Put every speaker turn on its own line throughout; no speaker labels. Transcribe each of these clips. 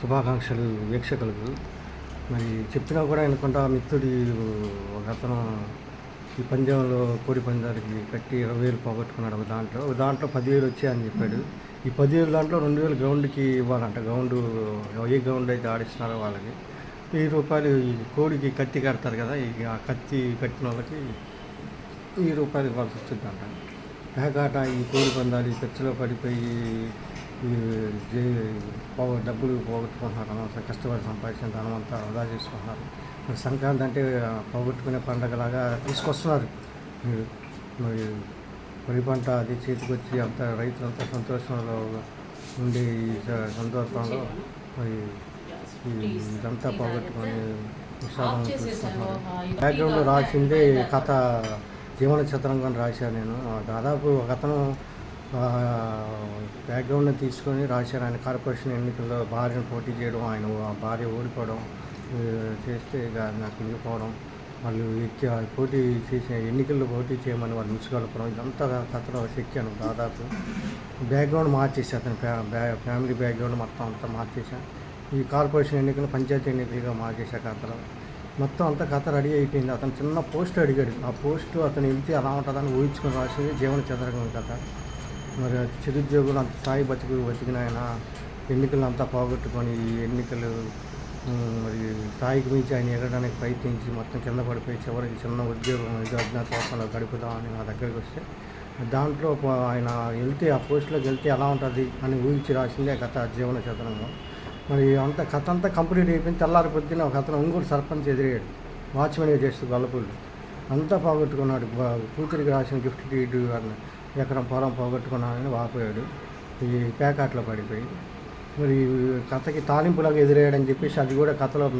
శుభాకాంక్షలు వీక్షకులకు. మరి చెప్పినా కూడా అనుకుంటా మిత్రుడి ఒక అతను ఈ పందెంలో కోడి పందాలకి కట్టి ఇరవై వేలు పోగొట్టుకున్నాడు ఒక దాంట్లో. ఒక దాంట్లో పదివేలు వచ్చాయని చెప్పాడు. ఈ పదివేలు దాంట్లో రెండు వేలు గ్రౌండ్కి ఇవ్వాలంట. గ్రౌండ్ ఏ గ్రౌండ్ అయితే ఆడిస్తున్నారో వాళ్ళకి. వెయ్యి రూపాయలు ఈ కోడికి కత్తి కడతారు కదా ఈ ఆ కత్తి కట్టిన వాళ్ళకి వెయ్యి రూపాయలు ఇవ్వాల్సి వస్తుందంట. పేకాట ఈ కోడి పందాలు ఈ ఖర్చులో పడిపోయి డబ్బులు పోగొట్టుకుంటున్నారు అనవసరం కష్టపడి సంపాదించిన ధనం అంతా వృధా చేసుకుంటున్నారు. మరి సంక్రాంతి అంటే పోగొట్టుకునే పండగలాగా తీసుకొస్తున్నారు. మీరు మరి వరి పంట అది చేతికి వచ్చి అంత రైతులంతా సంతోషంలో ఉండి ఈ సందర్భంలో మరి ఇదంతా పోగొట్టుకొని విషాదం చూసుకుంటున్నారు బ్యాక్గ్రౌండ్లో రాసిందే కథ జీవన చతురంగం రాశాను నేను. దాదాపు ఒక అతను బ్యాక్గ్రౌండ్ని తీసుకొని రాశారు. ఆయన కార్పొరేషన్ ఎన్నికల్లో భార్యను పోటీ చేయడం ఆయన ఆ భార్య ఓడిపోవడం చేస్తే ఇక నాకు ఇంగిపోవడం వాళ్ళు ఎక్కి పోటీ చేసిన ఎన్నికల్లో పోటీ చేయమని వాళ్ళు ముసుగలపడం ఇదంతా కథలో ఎక్కాను దాదాపు. బ్యాక్గ్రౌండ్ మార్చేసి అతని ఫ్యా- బ్యా- ఫ్యామిలీ బ్యాక్గ్రౌండ్ మొత్తం అంతా మార్చేసాను ఈ కార్పొరేషన్ ఎన్నికలు పంచాయతీ ఎన్నికలుగా మార్చేసా కథలో మొత్తం అంతా కథ రెడీ అయిపోయింది. అతను చిన్న పోస్ట్ అడిగాడు. ఆ పోస్ట్ అతను వెళ్తే అలా ఉంటుందని ఊహించుకొని రాసింది జీవన చంద్రగం కథ. మరి ఆ చిరుద్యోగులు అంత స్థాయి బతుకు బతికిన ఆయన ఎన్నికలు అంతా పోగొట్టుకొని ఈ ఎన్నికలు మరి స్థాయికి మించి ఆయన ఎగడానికి ప్రయత్నించి మొత్తం కింద పడిపోయి చివరికి చిన్న ఉద్యోగం ఇది అజ్ఞాతవాసంలో గడుపుదామని నా దగ్గరికి వస్తే దాంట్లో ఆయన వెళ్తే ఆ పోస్టులోకి వెళ్తే ఎలా ఉంటుంది అని ఊహించి రాసిందే కథ జీవన చదరంగం. మరి అంత కథ అంతా కంప్లీట్ అయిపోయింది. తెల్లారి పొద్దున ఒక అతను ఇంకోటి సర్పంచ్ ఎదిరాడు వాచ్మెన్గా చేస్తూ గొల్లపూళ్ళు అంతా పోగొట్టుకున్నాడు. కూతురికి రాసిన గిఫ్ట్ డీడ్ అన్న ఎకరం పొలం పోగొట్టుకున్నానని వాపోయాడు. ఈ పేకాట్లో పడిపోయి. మరి కథకి తాలింపులాగా ఎదురయ్యాడని చెప్పేసి అది కూడా కథలో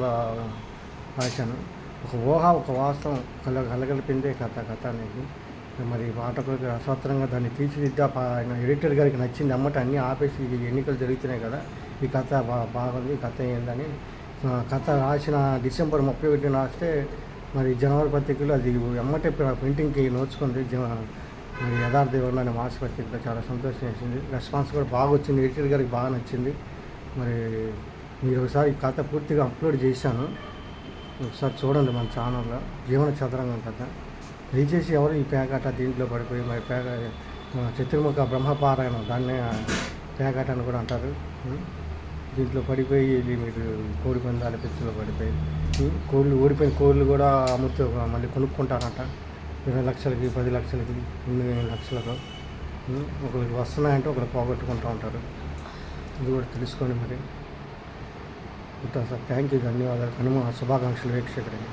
రాశాను. ఒక ఊహ ఒక వాస్తవం కల కలగలిపిందే కథ కథ అనేది. మరి పాఠకులకు అస్వత్రంగా దాన్ని తీర్చిదిద్దా ఆయన ఎడిటర్ గారికి నచ్చింది అమ్మట అన్నీ ఆపేసి ఎన్నికలు జరుగుతున్నాయి కదా. ఈ కథ బా బాగుంది ఈ కథ ఏందని. కథ రాసిన డిసెంబర్ ముప్పై ఒకటి రాస్తే మరి జనవరి పత్రికలో అది ఎమ్మటే ప్రింటింగ్కి నోచుకుంది జన మరి యథార్థ వివరణ అనే మాస చాలా సంతోషం వేసింది. రెస్పాన్స్ కూడా బాగా వచ్చింది. ఎడిటర్ గారికి బాగా నచ్చింది. మరి మీరు ఒకసారి కథ పూర్తిగా అప్లోడ్ చేశాను. ఒకసారి చూడండి మన ఛానల్లో జీవన చదరంగం కథ. దయచేసి ఎవరు ఈ పేకాట దీంట్లో పడిపోయి మరి పేక చతుర్ముఖ బ్రహ్మపారాయణం దాన్నే పేకాట అని కూడా అంటారు. దీంట్లో పడిపోయి ఇది మీరు కోడి పందాల పిచ్చిలో పడిపోయి కోళ్ళు ఓడిపోయిన కోళ్ళు కూడా అమ్ముతూ మళ్ళీ కొనుక్కుంటారంట. ఇరవై లక్షలకి పది లక్షలకి ఎనిమిది లక్షలకు ఒకరికి వస్తున్నాయంటే ఒకరు పోగొట్టుకుంటూ ఉంటారు. ఇది కూడా తెలుసుకోండి మరి. సార్ థ్యాంక్ యూ ధన్యవాదాలు. కనుమ శుభాకాంక్షలు వీక్షకుడికి